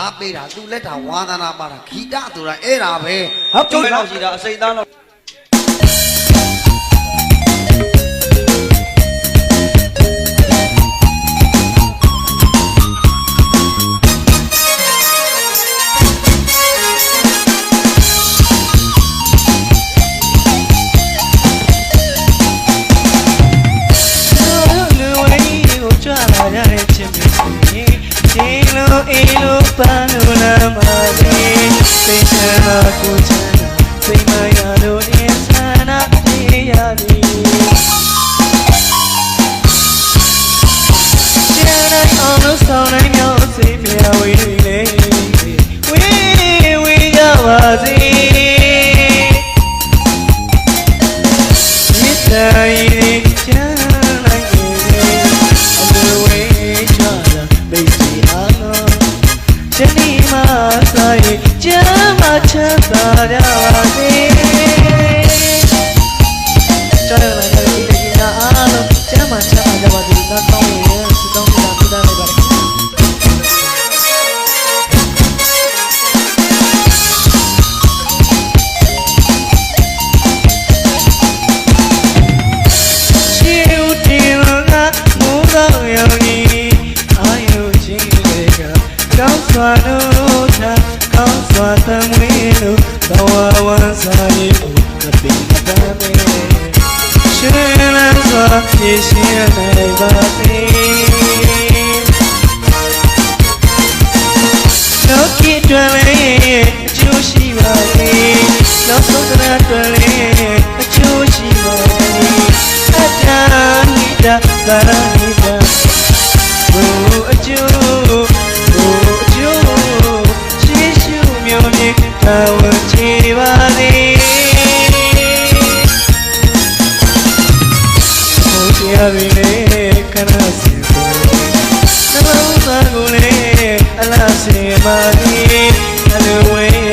အားပေးတာသူလက်တာဝါသနာပါတာဂီတဆိုတာအဲ့ဒါပဲဟုတ်ကျိုးလောက်ရှိတာအစိတ်သားလော ဆောင်နိုင်မျိုးစိတ်ပြဝေးလေဝေးဝေးရပါစေမြစ်တိုင်းချမ်းလိုက်နေအလိုဝေးချတာမိတ်စီအားလုံးချစ်နေမှစားရင်ချမ်းမချမ်းသာကြပါစေ စွာသံဝေးလို့ဘဝဝမ်းစာရေးကိုမပင်မပန်းပဲရှင်လန်းစွာဖြည့်ရှင်နိုင်ပါစေလောကီတွင်လည်းအကျိုးရှိပါစေလောကုတ္တရာတွင်လည်းအကျိုးရှိပါစေအတ္တဟိတသာဟိတဘုအကျိုး အလားစင်ပါသည်အလိုဝဲကြွလာ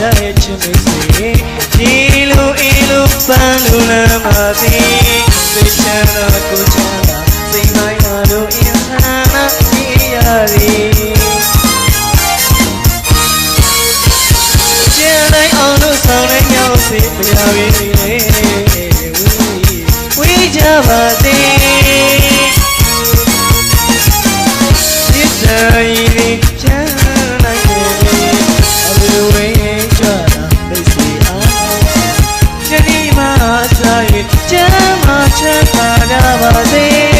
ကြွလာတဲ့ချစ်မိတ်ဆွေဒီလိုအေးလိုပန်းလိုလမ်းပါသည်စိတ်ချမ်းသာကိုချမ်းသာစိတ်မိုင်းလာလို့အင်းဆန္ဒပြေးရသည်ကျန်တိုင်းအောင်လို့ဆောင်တဲ့ညောင်စီပြရပြီလေဝေးကြပါစေဒီ ချမ်းမချမ်းသာကြပါစေ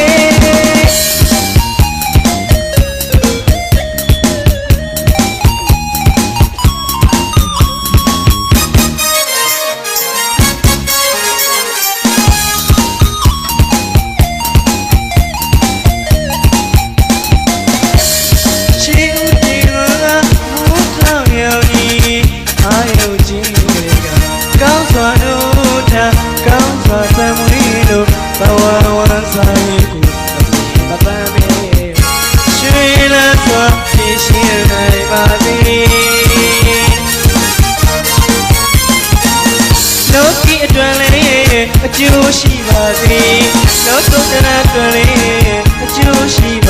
ပါသည်လောကီအတွက်လည်းအကျိုးရှိပါစေလောကုတ္တရာအတွက်လည်းအကျိုးရှိပါ